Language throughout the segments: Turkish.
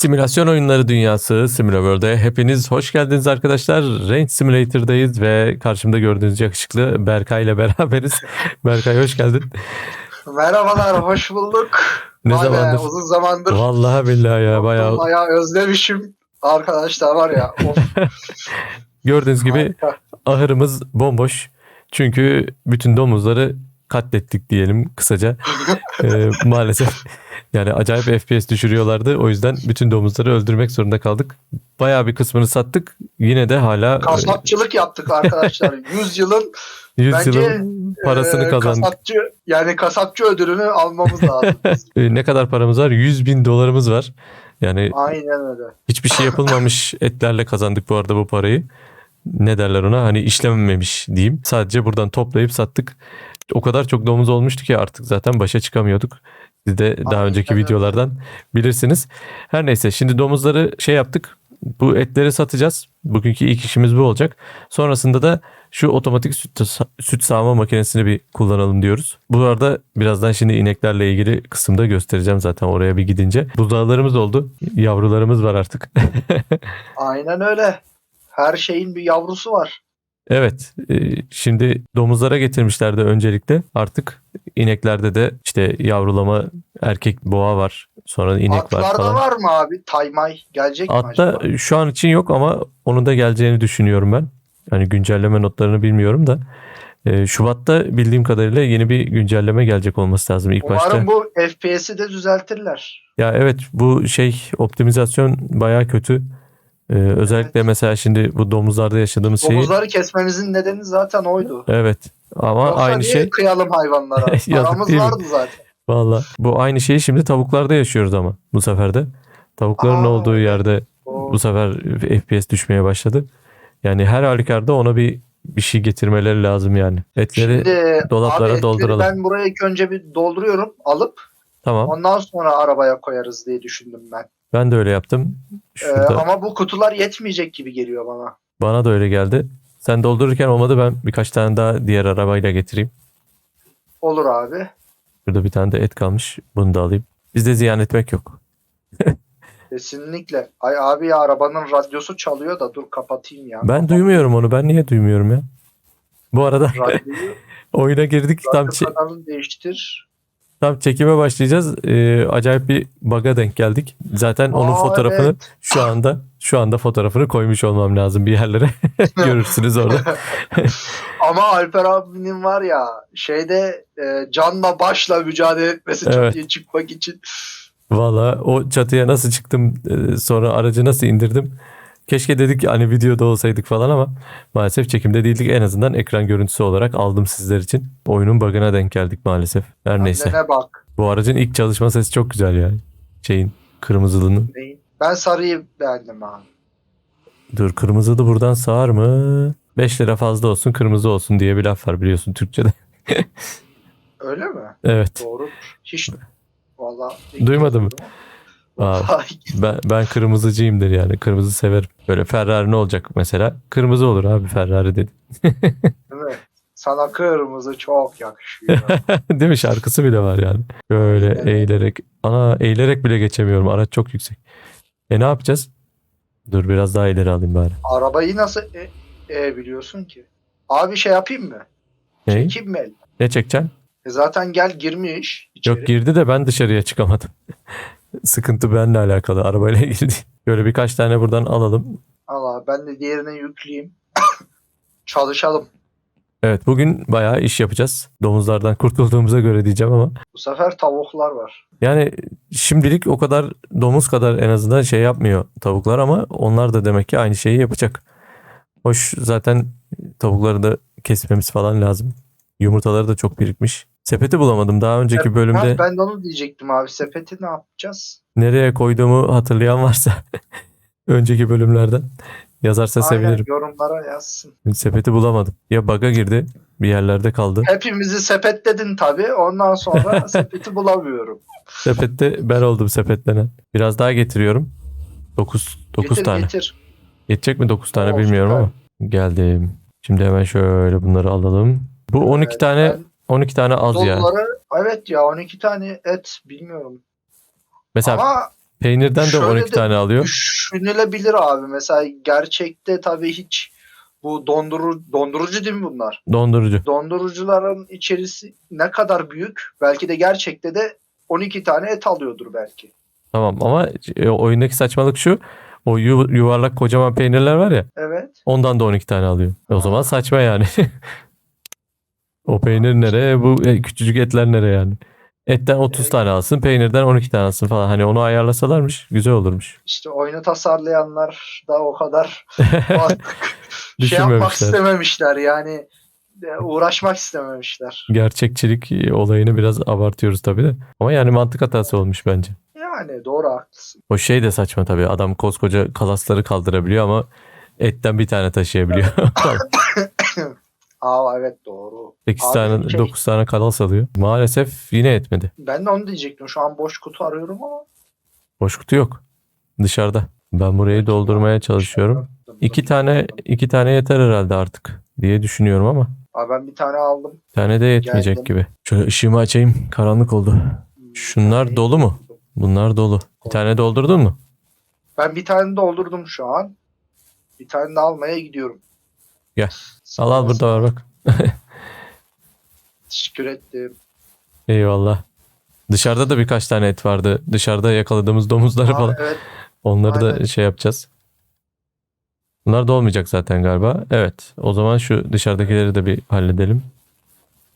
Simülasyon oyunları dünyası SimilaWorld'e hepiniz hoş geldiniz arkadaşlar. Range Simulator'dayız ve karşımda gördüğünüz yakışıklı Berkay ile beraberiz. Berkay hoş geldin. Merhabalar, hoş bulduk. Ne Vay be, zamandır? uzun zamandır. Vallahi billahi ya bayağı Bayağı özlemişim. Arkadaşlar var ya. Of, gördüğünüz gibi harika. ahırımız bomboş. Çünkü bütün domuzları katlettik diyelim kısaca. Ee, maalesef yani acayip FPS düşürüyorlardı. O yüzden bütün domuzları öldürmek zorunda kaldık. Bayağı bir kısmını sattık. Yine de hala Kasapçılık yaptık arkadaşlar. 100 yılın 100 bence, yılın parasını e, kazandık. Kasapçı, yani kasapçı ödülünü almamız lazım. Ee, ne kadar paramız var? 100 bin dolarımız var. Yani Aynen öyle. hiçbir şey yapılmamış etlerle kazandık bu arada bu parayı. Ne derler ona? Hani işlememiş diyeyim. Sadece buradan toplayıp sattık. O kadar çok domuz olmuştu ki artık zaten başa çıkamıyorduk. Siz de daha Aynen önceki videolardan bilirsiniz. Her neyse şimdi domuzları şey yaptık. Bu etleri satacağız. Bugünkü ilk işimiz bu olacak. Sonrasında da şu otomatik süt, süt sağma makinesini bir kullanalım diyoruz. Bu arada birazdan şimdi ineklerle ilgili kısımda göstereceğim zaten oraya bir gidince. Buzdağlarımız oldu. Yavrularımız var artık. Aynen öyle. Her şeyin bir yavrusu var. Evet. e, Şimdi domuzlara getirmişlerdi öncelikle. Artık ineklerde de işte yavrulama erkek boğa var. Sonra inek var Atlarda falan. var mı abi? Taymay gelecek mi Atta acaba? şu an için yok ama onun da geleceğini düşünüyorum ben. Hani güncelleme notlarını bilmiyorum da. Ee, Şubat'ta bildiğim kadarıyla yeni bir güncelleme gelecek olması lazım ilk başta. Umarım bu FPS'i de düzeltirler. Ya evet bu şey optimizasyon baya kötü. Ee, özellikle mesela şimdi bu domuzlarda yaşadığımız şeyi Domuzları kesmemizin nedeni zaten oydu. evet ama Yoksa aynı niye şey kıyalım hayvanlara. Paramız vardı zaten. valla bu aynı şeyi şimdi tavuklarda yaşıyoruz ama bu sefer de. Tavukların Aa, olduğu evet. yerde O- bu sefer FPS düşmeye başladı. Yani her halükarda ona bir bir şey getirmeleri lazım yani. Etleri Şimdi dolaplara abi etleri dolduralım. Ben buraya ilk önce bir dolduruyorum alıp tamam. ondan sonra arabaya koyarız diye düşündüm ben. Ben de öyle yaptım. Ee, Şurada ama bu kutular yetmeyecek gibi geliyor bana. bana da öyle geldi. Sen doldururken olmadı ben birkaç tane daha diğer arabayla getireyim. Olur abi. Burada bir tane de et kalmış. Bunu da alayım. Bizde ziyan etmek yok. Kesinlikle. Ay abi ya arabanın radyosu çalıyor da dur kapatayım ya. Ben duymuyorum onu. Ben niye duymuyorum ya? Bu arada Radyoyu, oyuna girdik. Tam, radyo çe- kanalını değiştir. Tam çekime başlayacağız. Ee, acayip bir bug'a denk geldik. Zaten onun Aa, fotoğrafını evet. şu anda şu anda fotoğrafını koymuş olmam lazım bir yerlere. Görürsünüz orada. Ama Alper abinin var ya şeyde e, canla başla mücadele etmesi Evet. iyi çıkmak için. Valla o çatıya nasıl çıktım e, sonra aracı nasıl indirdim. Keşke dedik hani videoda olsaydık falan ama maalesef çekimde değildik. En azından ekran görüntüsü olarak aldım sizler için. Oyunun bug'ına denk geldik maalesef. Her neyse. Annene bak. Bu aracın ilk çalışma sesi çok güzel ya. Şeyin kırmızılının. Ben sarıyı beğendim abi. Dur kırmızılı buradan sağar mı? 5 lira fazla olsun kırmızı olsun diye bir laf var biliyorsun Türkçe'de. Öyle mi? Evet. Doğru. Hiç Valla. Duymadın mı? Aa, ben, ben kırmızıcıyımdır yani. Kırmızı severim. Böyle Ferrari ne olacak mesela? Kırmızı olur abi Ferrari dedi. Değil mi? Sana kırmızı çok yakışıyor. Değil mi? Şarkısı bile var yani. Böyle Evet. eğilerek. Ana eğilerek bile geçemiyorum. Araç çok yüksek. E ne yapacağız? Dur biraz daha ileri alayım bari. Arabayı nasıl e, e biliyorsun ki? Abi şey yapayım mı? Ne? Çekeyim mi? Ne çekeceksin? E zaten gel girmiş içeri. Yok girdi de ben dışarıya çıkamadım. Sıkıntı benimle alakalı. Arabayla ilgili değil. Böyle birkaç tane buradan alalım. Allah ben de diğerine yükleyeyim. Çalışalım. Evet bugün bayağı iş yapacağız. Domuzlardan kurtulduğumuza göre diyeceğim ama. Bu sefer tavuklar var. Yani şimdilik o kadar domuz kadar en azından şey yapmıyor tavuklar ama onlar da demek ki aynı şeyi yapacak. Hoş zaten tavukları da kesmemiz falan lazım. Yumurtaları da çok birikmiş. Sepeti bulamadım. Daha önceki bölümde Ha, ben de onu diyecektim abi. Sepeti ne yapacağız? nereye koyduğumu hatırlayan varsa önceki bölümlerden yazarsa Aynen, sevinirim. yorumlara yazsın. Sepeti bulamadım. Ya baga girdi bir yerlerde kaldı. Hepimizi sepetledin tabii. Ondan sonra sepeti bulamıyorum. Sepette ben oldum sepetlenen. Biraz daha getiriyorum. 9 9 getir tane. getir. Yetecek mi 9 tane Oo, bilmiyorum süper. ama. Geldim. Şimdi hemen şöyle bunları alalım. Bu 12 Evet, tane ben 12 tane az ya. Evet ya 12 tane et bilmiyorum. Mesela Ama Peynirden de Şöyle 12 de tane alıyor. Düşünülebilir abi. Mesela gerçekte tabii hiç bu donduru, dondurucu değil mi bunlar? Dondurucu. Dondurucuların içerisi ne kadar büyük? Belki de gerçekte de 12 tane et alıyordur belki. Tamam ama e, oyundaki saçmalık şu. O yu- yuvarlak kocaman peynirler var ya. Evet. Ondan da 12 tane alıyor. E, O zaman saçma yani. o peynir nereye? Bu e, küçücük etler nereye yani? Etten 30 Evet. tane alsın, peynirden 12 tane alsın falan. Hani onu ayarlasalarmış güzel olurmuş. İşte oyunu tasarlayanlar da o kadar şey yapmak istememişler yani e, uğraşmak istememişler. Gerçekçilik e, olayını biraz abartıyoruz tabii de. Ama yani mantık hatası olmuş bence. Yani doğru haklısın. O şey de saçma tabii. Adam koskoca kalasları kaldırabiliyor ama etten bir tane taşıyabiliyor. Aa evet doğru. 8 Abi tane, şey- 9 tane kalas alıyor. Maalesef yine etmedi. Ben de onu diyecektim. Şu an boş kutu arıyorum ama. Boş kutu yok. Dışarıda. Ben burayı doldurmaya çalışıyorum. İki tane iki tane yeter herhalde artık diye düşünüyorum ama Abi ben bir tane aldım. bir tane de yetmeyecek Geldim. gibi. Şöyle ışığımı açayım. Karanlık oldu. Şunlar dolu mu? Bunlar dolu. Bir tane doldurdun mu? Ben bir tane doldurdum şu an. Bir tane de almaya gidiyorum. Gel. Al al burada var bak. Teşekkür ettim. Eyvallah. Dışarıda da birkaç tane et vardı. Dışarıda yakaladığımız domuzları Aa, falan. evet. Onları da aynen. şey yapacağız. Bunlar da olmayacak zaten galiba. Evet. O zaman şu dışarıdakileri de bir halledelim.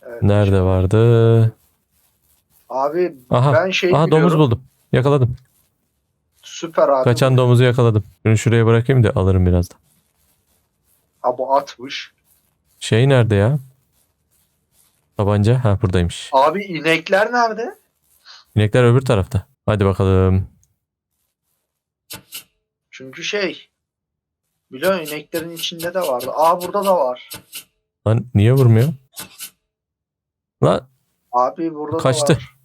evet. Nerede vardı? Abi Aha. ben şey Aha biliyorum. domuz buldum. Yakaladım. Süper abi. Kaçan domuzu yakaladım. Şunu şuraya bırakayım da alırım birazdan. Aa, bu atmış. Şey nerede ya? Tabanca. Ha buradaymış. Abi inekler nerede? İnekler öbür tarafta. Hadi bakalım. Çünkü şey biliyorsun ineklerin içinde de vardı. Aa burada da var. Lan niye vurmuyor? Lan Abi burada Kaçtı. da var.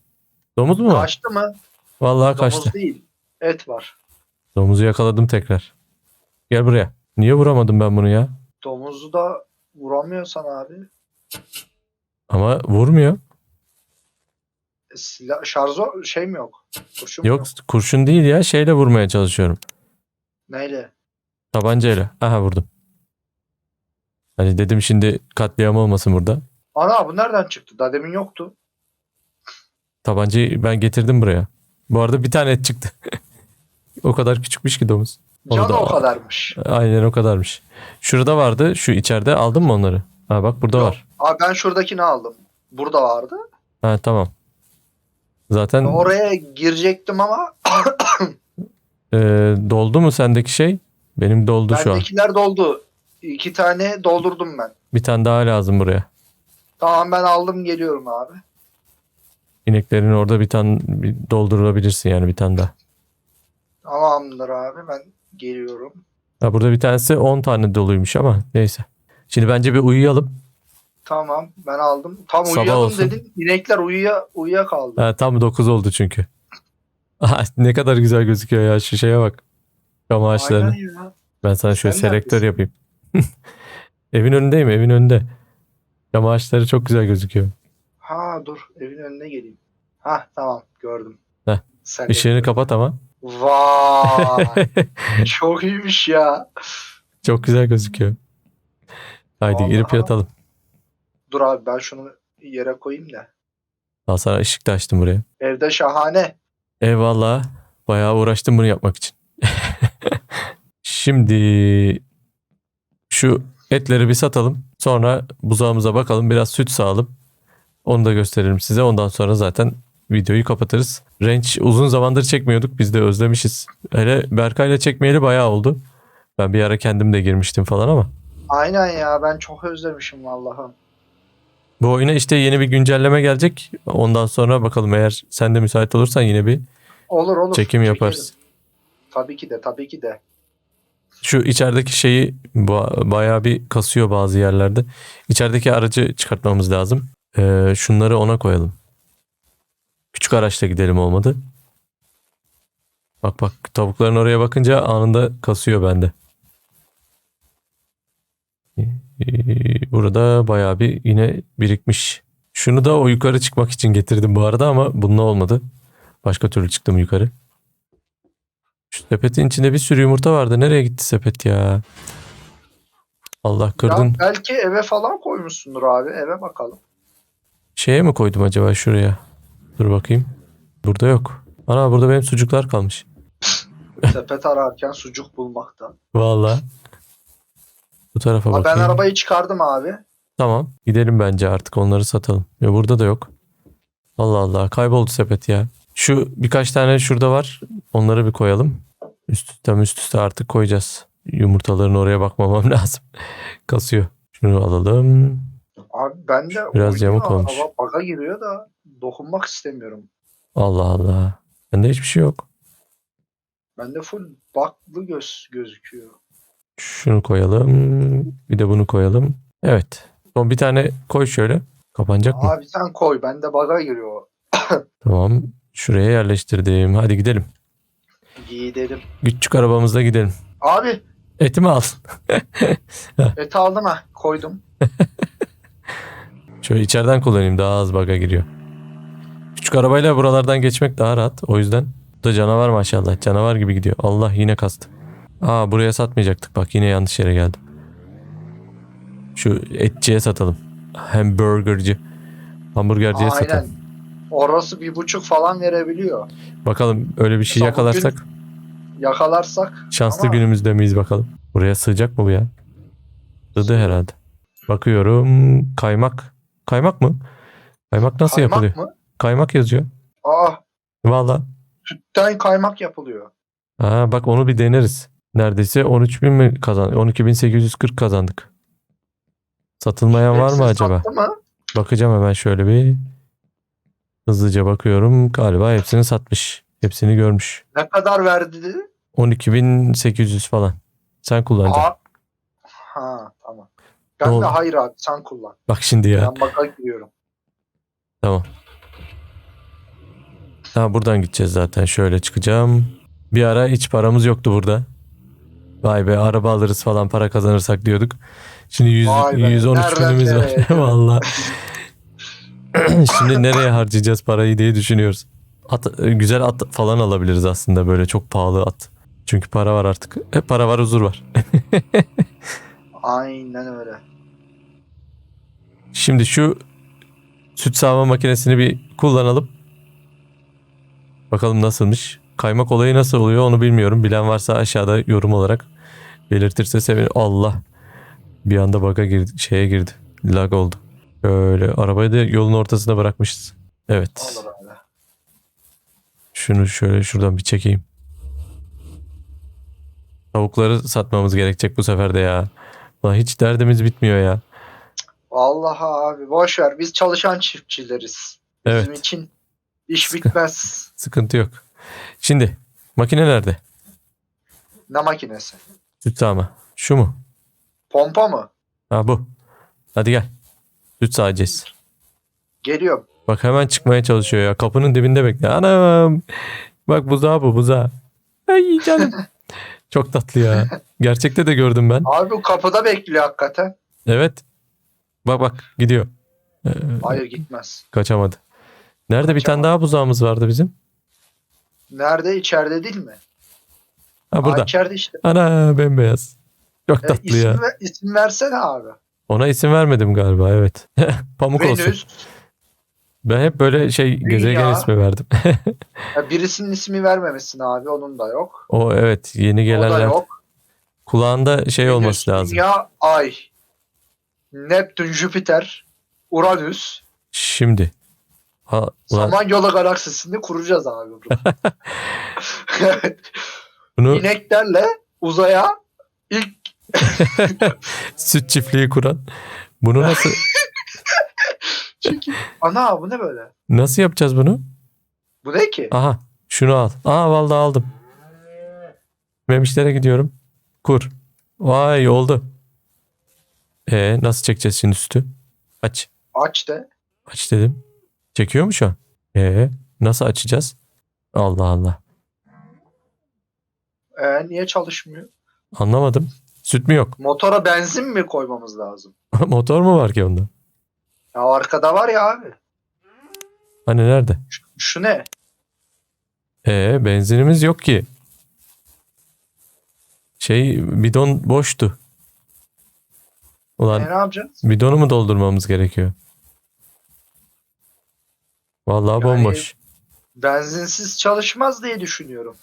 domuz mu var? Kaçtı mı? Vallahi Domuz kaçtı. değil. Et var. Domuzu yakaladım tekrar. Gel buraya. Niye vuramadım ben bunu ya? Domuzu da vuramıyorsan abi. Ama vurmuyor. E, Silah, şarjı şey mi yok? Kurşun mu Yok kurşun değil ya. Şeyle vurmaya çalışıyorum. Neyle? Tabancayla. Aha vurdum. Hani dedim şimdi katliam olmasın burada. Ana bu nereden çıktı? Daha demin yoktu. Tabancayı ben getirdim buraya. Bu arada bir tane et çıktı. o kadar küçükmüş ki domuz. Canı Orada- o kadarmış. Aynen o kadarmış. Şurada vardı. Şu içeride aldın mı onları? Ha bak burada Yok. var. Abi ben şuradakini aldım. Burada vardı. Ha tamam. Zaten Oraya girecektim ama e, doldu mu sendeki şey? Benim doldu şu an. bendekiler doldu. İki tane doldurdum ben. Bir tane daha lazım buraya. Tamam ben aldım geliyorum abi. İneklerin orada bir tane bir doldurabilirsin yani bir tane daha. Tamamdır abi ben geliyorum. Ha, burada bir tanesi 10 tane doluymuş ama neyse. Şimdi bence bir uyuyalım. Tamam ben aldım. Tam Sabah uyuyalım olsun. dedin. İnekler uyuya uyuya kaldı. Ha, tam 9 oldu çünkü. Aha, ne kadar güzel gözüküyor ya şu şeye bak. Cam ağaçlarına. Ya. Ben sana şöyle Sen selektör neredesin? yapayım. evin önündeyim evin önünde. Cam ağaçları çok güzel gözüküyor. Ha dur evin önüne geleyim. Ha tamam gördüm. Heh, Sen Işığını kapat ama. Vay çok iyiymiş ya. çok güzel gözüküyor. Haydi Vallahi. girip yatalım. Dur abi ben şunu yere koyayım da. Daha sonra ışık da açtım buraya. Evde şahane. Eyvallah. Bayağı uğraştım bunu yapmak için. Şimdi şu etleri bir satalım. Sonra buzağımıza bakalım. Biraz süt sağalım. Onu da gösteririm size. Ondan sonra zaten videoyu kapatırız. Range uzun zamandır çekmiyorduk. Biz de özlemişiz. Hele Berkay'la çekmeyeli bayağı oldu. Ben bir ara kendim de girmiştim falan ama. Aynen ya ben çok özlemişim vallahi. Bu oyuna işte yeni bir güncelleme gelecek. Ondan sonra bakalım eğer sen de müsait olursan yine bir Olur olur. çekim yaparız. Tabii ki de tabii ki de. Şu içerideki şeyi ba- bayağı bir kasıyor bazı yerlerde. İçerideki aracı çıkartmamız lazım. Ee, şunları ona koyalım. Küçük araçla gidelim olmadı. Bak bak tavukların oraya bakınca anında kasıyor bende. Burada bayağı bir yine birikmiş. Şunu da o yukarı çıkmak için getirdim bu arada ama bununla olmadı. Başka türlü çıktım yukarı. Şu sepetin içinde bir sürü yumurta vardı. Nereye gitti sepet ya? Allah kırdın. Ya belki eve falan koymuşsundur abi. Eve bakalım. Şeye mi koydum acaba şuraya? Dur bakayım. Burada yok. Ana burada benim sucuklar kalmış. Sepet ararken sucuk bulmaktan. Vallahi. Bu tarafa Ama ben bakayım. arabayı çıkardım abi. Tamam. Gidelim bence artık onları satalım. Ya burada da yok. Allah Allah. Kayboldu sepet ya. Şu birkaç tane şurada var. Onları bir koyalım. Üst üste üst üste artık koyacağız. Yumurtaların oraya bakmamam lazım. Kasıyor. Şunu alalım. Abi ben de Biraz yamuk olmuş. Araba baga giriyor da dokunmak istemiyorum. Allah Allah. Bende hiçbir şey yok. Bende full baklı göz gözüküyor. Şunu koyalım. Bir de bunu koyalım. Evet. Son bir tane koy şöyle. Kapanacak mı? Abi sen koy. Bende baga giriyor. Tamam. Şuraya yerleştirdim. Hadi gidelim. Gidelim. Küçük arabamızla gidelim. Abi Etimi al. et aldım ha. Koydum. Şöyle içeriden kullanayım daha az baga giriyor. Küçük arabayla buralardan geçmek daha rahat. O yüzden da canavar maşallah. Canavar gibi gidiyor. Allah yine kastı. Aa buraya satmayacaktık bak yine yanlış yere geldim. Şu etçiye satalım. Hamburgerci. Hamburgerciye Aynen. satalım. Orası bir buçuk falan verebiliyor. Bakalım öyle bir şey Mesela yakalarsak Yakalarsak şanslı ama günümüzde miyiz bakalım. Buraya sığacak mı bu ya? Sığdı herhalde. Bakıyorum kaymak. Kaymak mı? Kaymak nasıl kaymak yapılıyor? mı? Kaymak yazıyor. Aa Valla. sütten kaymak yapılıyor. Ha bak onu bir deneriz. Neredeyse 13.000 mi kazan? 12.840 kazandık. Satılmayan var mı Hepsi acaba? sattı mı? Bakacağım hemen şöyle bir. Hızlıca bakıyorum. Galiba hepsini satmış. Hepsini görmüş. Ne kadar verdi dedi? 12.800 falan. Sen kullanacaksın. Aa, ha tamam. Ben Ne de oldu? hayır abi sen kullan. Bak şimdi ya. Ben baga giriyorum. Tamam. Ha buradan gideceğiz zaten. Şöyle çıkacağım. Bir ara hiç paramız yoktu burada. Vay be araba alırız falan para kazanırsak diyorduk. Şimdi 100, Vay be, 113 nereden günümüz var. nereye? Valla. Şimdi nereye harcayacağız parayı diye düşünüyoruz. At, güzel at falan alabiliriz aslında böyle çok pahalı at. Çünkü para var artık. Hep para var huzur var. Aynen öyle. Şimdi şu süt sağma makinesini bir kullanalım. Bakalım nasılmış. Kaymak olayı nasıl oluyor onu bilmiyorum. Bilen varsa aşağıda yorum olarak belirtirse sevinirim. Allah. Bir anda bug'a girdi, şeye girdi. Lag oldu. Böyle arabayı da yolun ortasına bırakmışız. Evet. Şunu şöyle şuradan bir çekeyim. Tavukları satmamız gerekecek bu sefer de ya. Ulan hiç derdimiz bitmiyor ya. Vallahi abi boş ver. Biz çalışan çiftçileriz. Bizim Evet. için iş bitmez. Sıkıntı yok. Şimdi makine nerede? ne makinesi? Süt sağma. Şu mu? Pompa mı? Ha bu. Hadi gel. Süt sağacağız. Geliyorum. Bak hemen çıkmaya çalışıyor ya. Kapının dibinde bekle. Anam. Bak buzağı bu buzağı. Ay canım. Çok tatlı ya. Gerçekte de gördüm ben. Abi bu kapıda bekliyor hakikaten. Evet. Bak bak gidiyor. Ee, Hayır gitmez. kaçamadı. Nerede bir tane daha buzağımız vardı bizim? Nerede? İçeride değil mi? Ha Aa, burada. içeride işte. Ana bembeyaz. Çok E, tatlı isim, ya. ver- isim versene abi. Ona isim vermedim galiba evet. Pamuk olsun. Venüs. Ben hep böyle şey gezegen ismi verdim. Ya birisinin ismi vermemesin abi. Onun da yok. o evet yeni O da gelenler yok. kulağında şey Venüs, olması lazım. Dünya, Ay. Neptün, Jüpiter, Uranüs. Şimdi. Ha, ulan Samanyolu galaksisini kuracağız abi. Bunu İneklerle uzaya ilk süt çiftliği kuran. Bunu nasıl çünkü ana bu ne böyle? nasıl yapacağız bunu? Bu ne ki? Aha şunu al. Aa vallahi aldım. Memişlere gidiyorum. Kur. Vay oldu. E nasıl çekeceğiz şimdi sütü? Aç. Aç de. Aç dedim. Çekiyor mu şu an? E nasıl açacağız? Allah Allah. Ee, niye çalışmıyor? Anlamadım. Süt mü yok? Motora benzin mi koymamız lazım? Motor mu var ki onda? Ya arkada var ya abi. Hani nerede? Şu ne? E benzinimiz yok ki. Şey bidon boştu. Ulan E, ne yapacağız? bidonu mu doldurmamız gerekiyor? Vallahi bomboş. Benzinsiz çalışmaz diye düşünüyorum.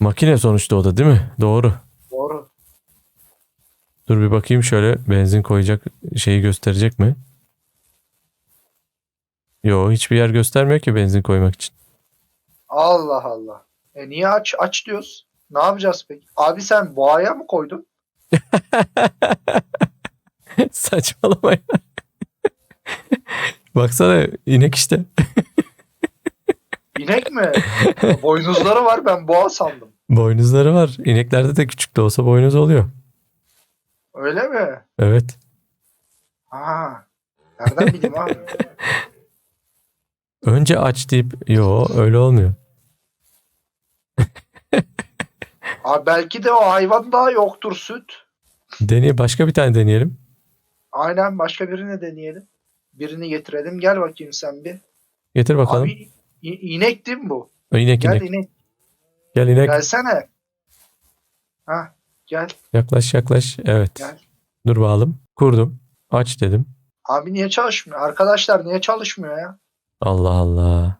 Makine sonuçta o da değil mi? Doğru. Doğru. Dur bir bakayım şöyle benzin koyacak şeyi gösterecek mi? Yo hiçbir yer göstermiyor ki benzin koymak için. Allah Allah. E niye aç aç diyoruz? Ne yapacağız peki? Abi sen boğaya mı koydun? Saçmalama ya. Baksana inek işte. İnek mi? Boynuzları var ben boğa sandım. Boynuzları var. İneklerde de küçük de olsa boynuz oluyor. Öyle mi? Evet. Ha. Nereden bileyim abi? Önce aç deyip yo öyle olmuyor. Abi belki de o hayvan daha yoktur süt. Deney başka bir tane deneyelim. Aynen başka birini deneyelim. Birini getirelim. Gel bakayım sen bir. Getir bakalım. Abi i- inek değil mi bu? O inek Gel inek. inek. Gel inek. Gelsene. Ha gel Yaklaş yaklaş. Evet. gel. Dur bakalım. Kurdum. Aç dedim. Abi niye çalışmıyor? Arkadaşlar niye çalışmıyor ya? Allah Allah.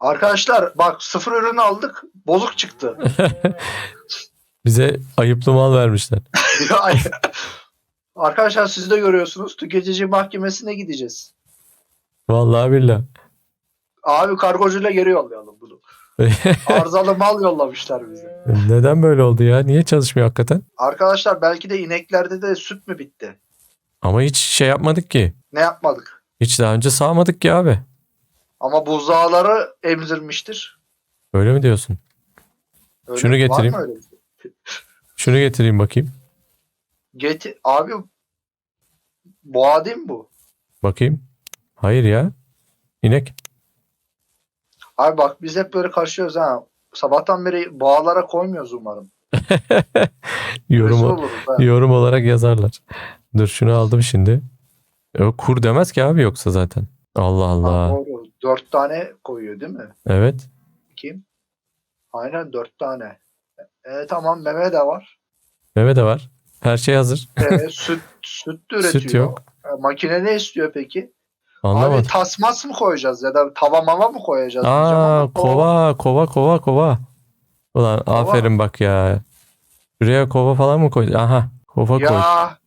Arkadaşlar bak sıfır ürün aldık. Bozuk çıktı. Bize ayıplı mal vermişler. Ay. Arkadaşlar siz de görüyorsunuz. Tüketici mahkemesine gideceğiz. Vallahi billah. Abi kargocuyla geri yollayalım bunu. Arızalı mal yollamışlar bize. Neden böyle oldu ya? Niye çalışmıyor hakikaten? Arkadaşlar belki de ineklerde de süt mü bitti? Ama hiç şey yapmadık ki. Ne yapmadık? Hiç daha önce sağmadık ki abi. Ama buzdağları emzirmiştir. Öyle mi diyorsun? Öyle- Şunu var getireyim. mı öyle bir şey? Şunu getireyim bakayım. Getir abi boğa değil mi bu? Bakayım. Hayır ya. İnek. Abi bak biz hep böyle karşıyoruz ha. Sabahtan beri boğalara koymuyoruz umarım. Yorum, oluruz ha. yorum olarak yazarlar. Dur şunu aldım şimdi. E, kur demez ki abi yoksa zaten. Allah Ha, Allah. doğru. Dört tane koyuyor değil mi? Evet. Kim? Aynen dört tane. E, tamam meme de var. Meme de var. Her şey hazır. E, süt, süt üretiyor. Süt yok. E, makine ne istiyor peki? Anlamadım. Abi tasmas mı koyacağız ya da tava mava mı koyacağız? Aa kova kova kova kova. Ulan aferin bak ya. Şuraya kova falan mı koy? Aha kova koy. Ya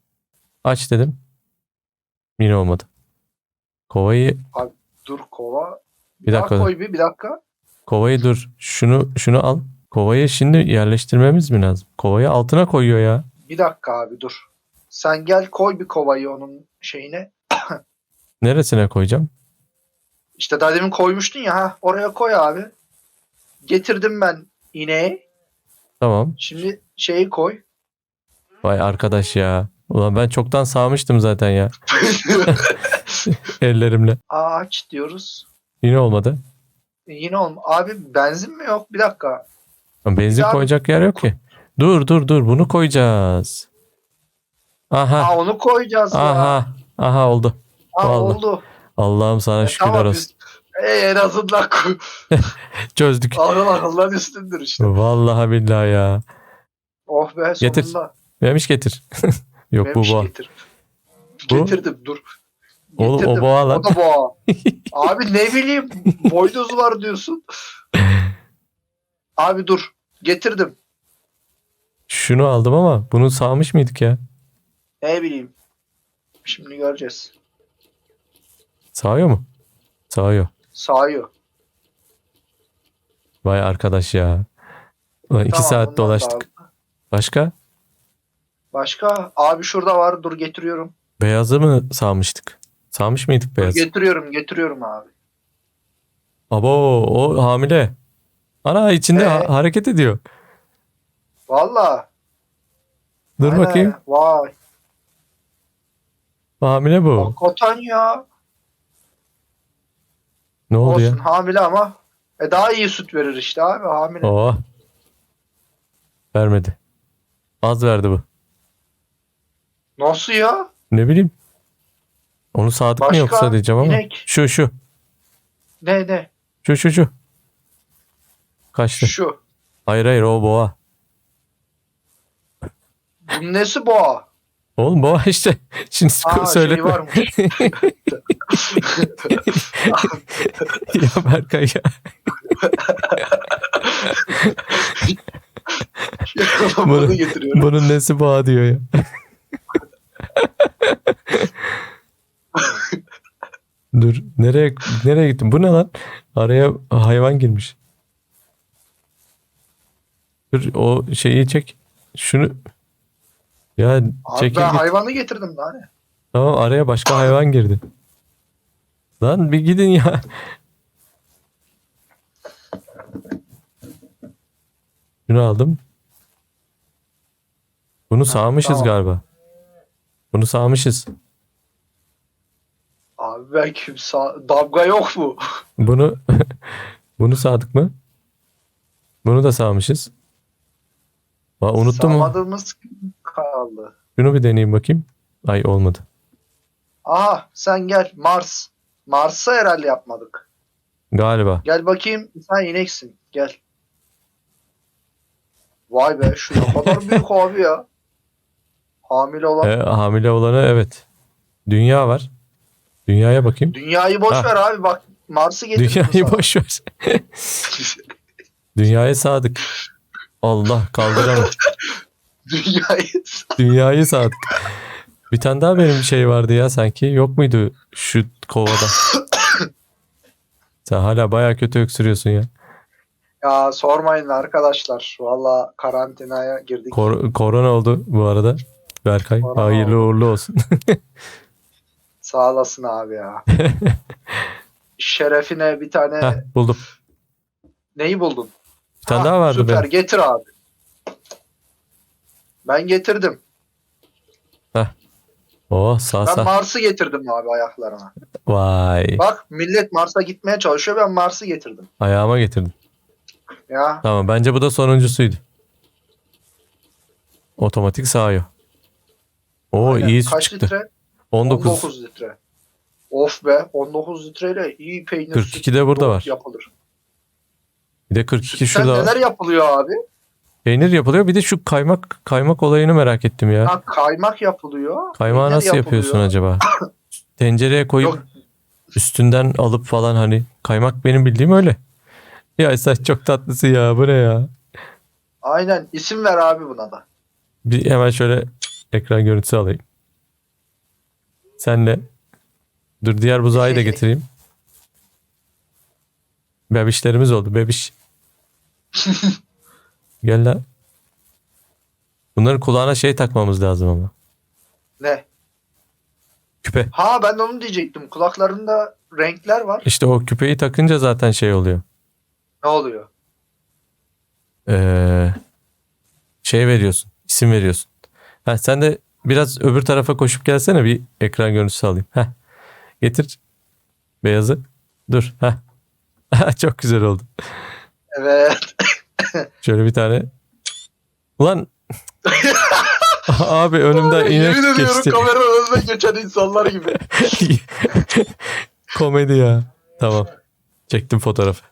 Aç dedim. Yine olmadı. Kovayı dur kova. Bir daha dakika. koy bir, bir dakika. kovayı dur. Şunu şunu al. Kovayı şimdi yerleştirmemiz mi lazım? Kovayı altına koyuyor ya. Bir dakika abi dur. Sen gel koy bir kovayı onun şeyine. Neresine koyacağım? İşte daha demin koymuştun ya ha oraya koy abi. Getirdim ben ineği. Tamam. Şimdi şeyi koy. Vay arkadaş ya. Ulan ben çoktan sağmıştım zaten ya. Ellerimle. Ağaç diyoruz. Yine olmadı. E, yine olma. Abi benzin mi yok? Bir dakika. Benzin Ya- koyacak yer yok ki. Dur dur dur bunu koyacağız. Aha. Aa onu koyacağız ya. Aha. Aha oldu. Aa, vallahi. oldu. Allah'ım sana E, şükürler tamam, olsun. biz- E, en azından. Çözdük. Allah Allah'ın üstündür işte. Vallahi billahi ya. Oh be Getir. sonunda. Memiş getir. Yok bu Memiş boğa. getir. Bu? Getirdim dur. Oğlum o Getirdim. boğa lan. O da boğa. Abi ne bileyim boynuz var diyorsun. Abi dur. Getirdim. Şunu aldım ama bunu sağmış mıydık ya? Ne bileyim. Şimdi göreceğiz. Sağıyor mu? Sağıyor. Sağıyor. Vay arkadaş ya. Ulan iki Tamam, saat bundan dolaştık. Başka? Başka? Abi şurada var. Dur getiriyorum. Beyazı mı sağmıştık? Sağmış mıydık beyaz? Getiriyorum getiriyorum abi. Abo o hamile. Ana içinde Ee? ha- hareket ediyor. Valla. Dur Aynen. bakayım. Vay. Hamile bu. Hakikaten ya. Ne oldu Olsun ya? hamile ama. E daha iyi süt verir işte abi hamile. Oh. Vermedi. Az verdi bu. Nasıl ya? Ne bileyim. Onu sadık mı Başka yoksa diyeceğim ama. inek. Şu şu. Ne ne? Şu şu şu. Kaçtı. Şu. Hayır hayır o boğa. Bunun nesi boğa? Oğlum boğa işte. Şimdi Aa şey söyletme. varmış. ya Berkay ya. Bunu getiriyorum. Bunun nesi boğa diyor ya. Dur nereye nereye gittin? Bu ne lan? Araya hayvan girmiş. Dur o şeyi çek. Şunu ya Abi çekil ben git. hayvanı getirdim daha ne? Tamam araya başka hayvan girdi. Lan bir gidin ya. Şunu aldım. Bunu sağmışız tamam. galiba. Bunu sağmışız. Abi ben kimse damga yok mu? Bunu bunu sağdık mı? Bunu da sağmışız. Aa, unuttum mu? Sağmadığımız kaldı. Şunu bir deneyeyim bakayım. Ay olmadı. Aha sen gel Mars. Mars'a herhalde yapmadık. Galiba. Gel bakayım sen ineksin. Gel. Vay be şu ne kadar büyük abi ya. Hamile olan. Ee, hamile olanı evet. Dünya var. Dünyaya bakayım. Dünyayı boş Ha. ver abi bak Mars'ı getirdim Dünyayı sana. boş ver. Dünyaya sadık. Allah kaldıramam. Dünyayı. Dünyayı sadık. Bir tane daha benim şey vardı ya sanki. Yok muydu şu kovada? Sen hala baya kötü öksürüyorsun ya. Ya sormayın arkadaşlar. Valla karantinaya girdik. Kor- korona oldu bu arada. Berkay Korona hayırlı oldu. uğurlu olsun. Sağ olasın abi ya. Şerefine bir tane Heh, buldum. neyi buldun? Bir tane Ha, daha vardı Süper benim. getir abi. Ben getirdim. Oh sağ Ben sağ. Mars'ı getirdim abi ayaklarına. Vay. Bak millet Mars'a gitmeye çalışıyor ben Mars'ı getirdim. Ayağıma getirdim. Ya Tamam bence bu da sonuncusuydu. Otomatik sağıyor. Oo aynen. iyi süt Kaç çıktı. litre? 19. 19 litre. Of be 19 litreyle iyi peynir 42 de burada var. yapılır. Bir de 42 Sen şurada var. neler yapılıyor abi? Peynir yapılıyor. Bir de şu kaymak kaymak olayını merak ettim ya. Ha, kaymak yapılıyor. Kaymağı peynir nasıl yapılıyor. yapıyorsun acaba? Tencereye koyup Yok. üstünden alıp falan hani kaymak benim bildiğim öyle. Ya sen çok tatlısın ya bu ne ya? Aynen isim ver abi buna da. Bir hemen şöyle ekran görüntüsü alayım. Senle. Dur diğer buzağı da getireyim. Bebişlerimiz oldu bebiş. Gel lan. Bunların kulağına şey takmamız lazım ama. Ne? Küpe. Ha ben de onu diyecektim. Kulaklarında renkler var. İşte o küpeyi takınca zaten şey oluyor. Ne oluyor? Ee, şey veriyorsun. isim veriyorsun. Ha, sen de biraz öbür tarafa koşup gelsene bir ekran görüntüsü alayım. Heh. Getir beyazı. Dur. Heh. Çok güzel oldu. Evet. Şöyle bir tane. Ulan abi önümden inek geçti. kameranın önüne geçen insanlar gibi. Komedi ya. Tamam. Çektim fotoğrafı.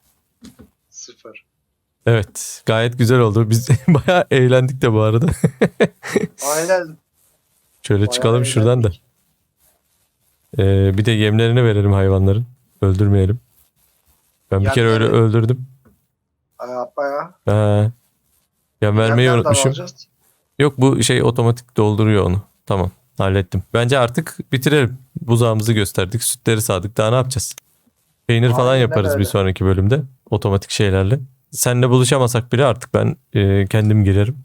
Süper. Evet. Gayet güzel oldu. Biz bayağı eğlendik de bu arada. Aynen. Şöyle Bayağı çıkalım şuradan da. eğlendik. Ee, bir de yemlerini verelim hayvanların. Öldürmeyelim. Ben bir kere öyle Yemleri- öldürdüm. Yapma ya. Ha. Yem vermeyi Nereden unutmuşum. alacağız? Yok bu şey otomatik dolduruyor onu. Tamam. Hallettim. Bence artık bitirelim. Buzağımızı gösterdik. Sütleri sağdık. Daha ne yapacağız? Peynir falan Aynen yaparız öyle. bir sonraki bölümde. Otomatik şeylerle. Seninle buluşamasak bile artık ben e, kendim girerim.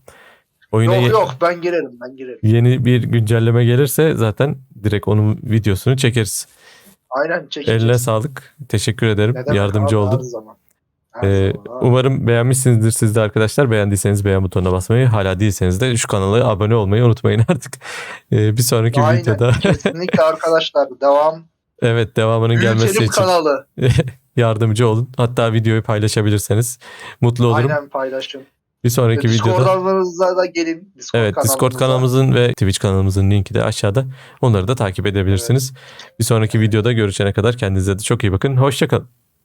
Oyuna Yok ye- yok ben girerim ben girerim. yeni bir güncelleme gelirse zaten direkt onun videosunu çekeriz. Aynen çekeceğiz. Eline sağlık. Teşekkür ederim. Ne demek Yardımcı abi, oldun. Her zaman. Ee, umarım beğenmişsinizdir siz de arkadaşlar. Beğendiyseniz beğen butonuna basmayı, hala değilseniz de şu kanala abone olmayı unutmayın artık. Ee, bir sonraki Aynen. videoda Kesinlikle arkadaşlar devam. evet devamının gelmesi Büyütelim için kanalı. yardımcı olun. Hatta videoyu paylaşabilirseniz mutlu olurum. Aynen paylaşın. Bir sonraki videoda Discord'larınıza da gelin. Discord Evet Discord kanalımıza. kanalımızın ve Twitch kanalımızın linki de aşağıda. Onları da takip edebilirsiniz. Bir sonraki videoda görüşene kadar kendinize de çok iyi bakın. Hoşçakalın.